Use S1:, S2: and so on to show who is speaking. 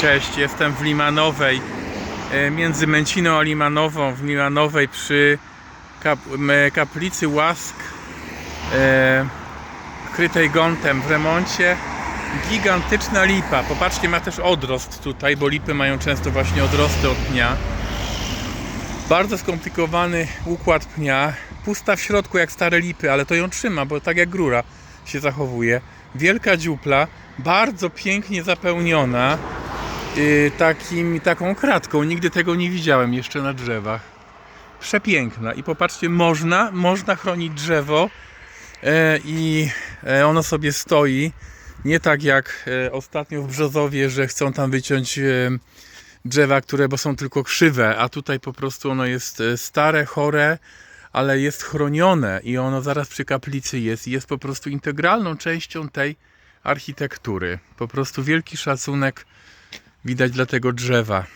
S1: Cześć, jestem w Limanowej, e, między Męciną a Limanową, w Limanowej przy kaplicy Łask, e, krytej gontem w remoncie. Gigantyczna lipa. Popatrzcie, ma też odrost tutaj, bo lipy mają często właśnie odrosty od pnia. Bardzo skomplikowany układ pnia. Pusta w środku jak stare lipy, ale to ją trzyma, bo tak jak rura się zachowuje. Wielka dziupla, bardzo pięknie zapełniona takim, taką kratką. Nigdy tego nie widziałem jeszcze na drzewach. Przepiękna. I popatrzcie, można, można chronić drzewo e, i e, ono sobie stoi. Nie tak jak e, ostatnio w Brzozowie, że chcą tam wyciąć drzewa, które bo są tylko krzywe, a tutaj po prostu ono jest stare, chore, ale jest chronione i ono zaraz przy kaplicy jest i jest po prostu integralną częścią tej architektury. Po prostu wielki szacunek widać dla tego drzewa.